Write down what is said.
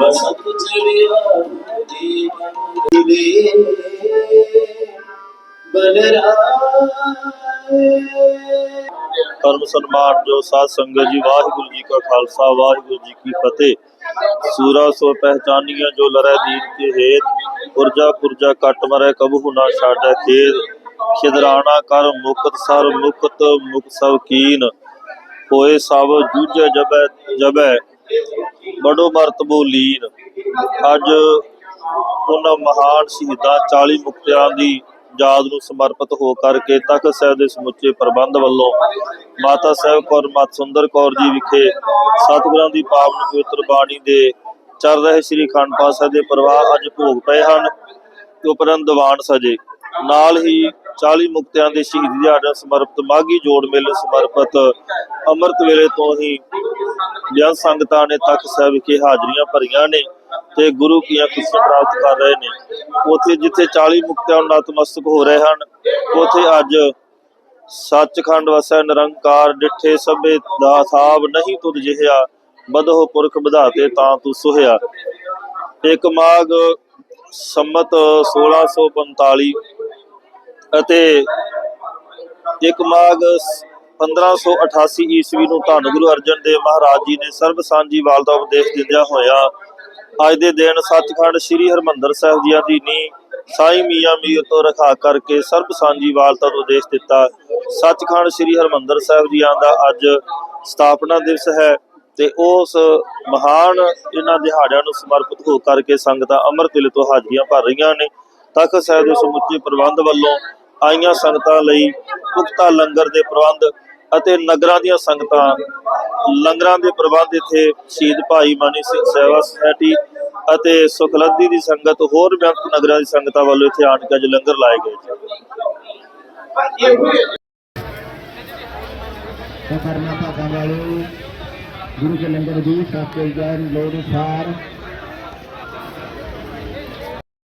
ਬਸੰਤ ਚੜਿਆ ਦੇ ਬਨਰਾਏ ਧਰਮ ਸਨਮਾਨ ਜੋ ਸਾਧ ਸੰਗਤ ਜੀ, ਵਾਹਿਗੁਰੂ ਜੀ ਕਾ ਖਾਲਸਾ, ਵਾਹਿਗੁਰੂ ਜੀ ਕੀ ਫਤਿਹ। ਸੂਰਾ ਸੋ ਪਹਿਚਾਨੀਆਂ ਜੋ ਲਰੈ ਦੀਨ ਕੇ ਹੇਤ ਪੁਰਜਾ ਪੁਰਜਾ ਕੱਟ ਮਰੈ, ਕਬਹੂ ਨਾ ਖਿਦਰਾਣਾ ਕਰ, ਮੁਕਤ ਸਰ, ਮੁਕਤ ਮੁਕ ਸਭ ਕੀਨ। ਹੋਏ ਸਭ ਜੂਝੈ ਜਬੈ ਜਬੈ ਬੜੋ ਮਰਤਬੋ ਲੀਨ। ਅੱਜ ਉਹਨਾਂ ਮਹਾਨ ਸ਼ਹੀਦਾਂ 40 ਮੁਕਤਿਆਂ ਦੀ ਯਾਦ ਨੂੰ ਸਮਰਪਿਤ ਹੋ ਕਰਕੇ ਤਖਤ ਸਾਹਿਬ ਦੇ ਸਮੁੱਚੇ ਪ੍ਰਬੰਧ ਵੱਲੋਂ ਮਾਤਾ ਸਾਹਿਬ ਕੌਰ, ਮਤ ਸੁੰਦਰ ਕੌਰ ਜੀ ਵਿਖੇ ਸਤਿਗੁਰਾਂ ਦੀ ਪਾਵਨ ਪਵਿੱਤਰ ਬਾਣੀ ਦੇ ਚੱਲ ਰਹੇ ਸ੍ਰੀ ਖੰਡ ਪਾਠ ਸਾਹਿਬ ਦੇ ਪ੍ਰਵਾਹ ਅੱਜ ਭੋਗ ਪਏ ਹਨ ਤੇ ਉਪਰੰਤ ਦੀਵਾਨ ਸਜੇ। ਨਾਲ ਹੀ 40 ਮੁਕਤਿਆਂ ਦੇ ਸ਼ਹੀਦੀ ਦਿਹਾੜੇ ਸਮਰਪਿਤ ਮਾਗੀ ਜੋੜ ਮੇਲੇ ਸਮਰਪਿਤ ਅੰਮ੍ਰਿਤ ਵੇਲੇ ਤੋਂ ਹੀ ਜਨ ਸੰਗਤਾਂ ਨੇ ਤਖਤ ਸਾਹਿਬ ਵਿਖੇ ਹਾਜ਼ਰੀਆਂ ਭਰੀਆਂ ਨੇ ਤੇ ਗੁਰੂ ਕੀਆਂ ਖੁਸ਼ੀਆਂ ਪ੍ਰਾਪਤ ਕਰ ਰਹੇ ਨੇ। ਉਥੇ ਜਿੱਥੇ 40 ਮੁਕਤਿਆਂ ਨੂੰ ਨਤਮਸਤਕ ਹੋ ਰਹੇ ਹਨ, ਉਥੇ ਅੱਜ ਸੱਚਖੰਡ ਵਸੈ ਨਿਰੰਕਾਰ, ਡਿਠੇ ਸਭੇ ਦਾ ਸਾਬ ਨਹੀਂ ਤੁਧ ਜਿਹਾ ਬਦਹੁ ਪੁਰਖ ਵਧਾਤੇ ਤਾਂ ਤੂੰ ਸੁਹਿਆ। ਇੱਕ ਮਾਗ ਸੰਮਤ 1645 ਅਤੇ ਇੱਕ ਮਾਗ 1588 ਈਸਵੀ ਨੂੰ ਧੰਨ ਗੁਰੂ ਅਰਜਨ ਦੇਵ ਮਹਾਰਾਜ ਜੀ ਨੇ ਸਰਬ ਸਾਂਝੀ ਵਾਲ ਦਾ ਉਪਦੇਸ਼ ਦਿੰਦਿਆਂ ਹੋਇਆ ਅੱਜ ਦੇ ਦਿਨ ਸੱਚਖੰਡ ਸ੍ਰੀ ਹਰਮੰਦਰ ਸਾਹਿਬ ਜੀ ਦੀ ਨੀ ਸਾਈ ਮੀਆਂ ਮੀਰ ਤੋਂ ਰਖਾ ਕਰਕੇ ਸਰਬ ਸਾਂਝੀ ਵਾਲਤਾ ਨੂੰ ਉਪਦੇਸ਼ ਦਿੱਤਾ। ਸੱਚਖੰਡ ਸ੍ਰੀ ਹਰਮੰਦਰ ਸਾਹਿਬ ਜੀ ਦਾ ਅੱਜ ਸਥਾਪਨਾ ਦਿਵਸ ਹੈ ਤੇ ਉਸ ਮਹਾਨ ਇਹਨਾਂ ਦਿਹਾੜਿਆਂ ਨੂੰ ਸਮਰਪਿਤ ਹੋ ਕਰਕੇ ਸੰਗਤਾਂ ਅਮਰ ਵੇਲੇ ਤੋਂ ਹਾਜ਼ਰੀਆਂ ਭਰ ਰਹੀਆਂ ਨੇ। ਤਖਤ ਸਾਹਿਬ ਦੇ ਸਮੁੱਚੇ ਪ੍ਰਬੰਧ ਵੱਲੋਂ ਆਈਆਂ ਸੰਗਤਾਂ ਲਈ ਪੁਖਤਾ ਲੰਗਰ ਦੇ ਪ੍ਰਬੰਧ ਅਤੇ ਨਗਰਾਂ ਦੀਆਂ ਸੰਗਤਾਂ। ਲੰਗਰਾਂ ਦੇ ਪ੍ਰਬੰਧ ਇੱਥੇ ਸ਼ਹੀਦ ਭਾਈ ਮਾਨੀ ਸਿੰਘ ਸੇਵਾ ਸੁਸਾਇਟੀ ਅਤੇ ਸੁਖਲੱਦੀ ਦੀ ਸੰਗਤ, ਹੋਰ ਬੇਅੰਤ ਨਗਰਾਂ ਦੀ ਸੰਗਤਾਂ ਵੱਲੋਂ ਇੱਥੇ ਆਣ ਕੇ ਅੱਜ ਲੰਗਰ ਲਾਏ ਗਏ ਜੀ। ਕਰਨਾ ਭਾਗਾਂ ਵਾਲੇ ਗੁਰੂ ਕੇ ਲੰਗਰ ਦੀ ਸਤਿ ਜਨ ਲੋੜ ਅਨੁਸਾਰ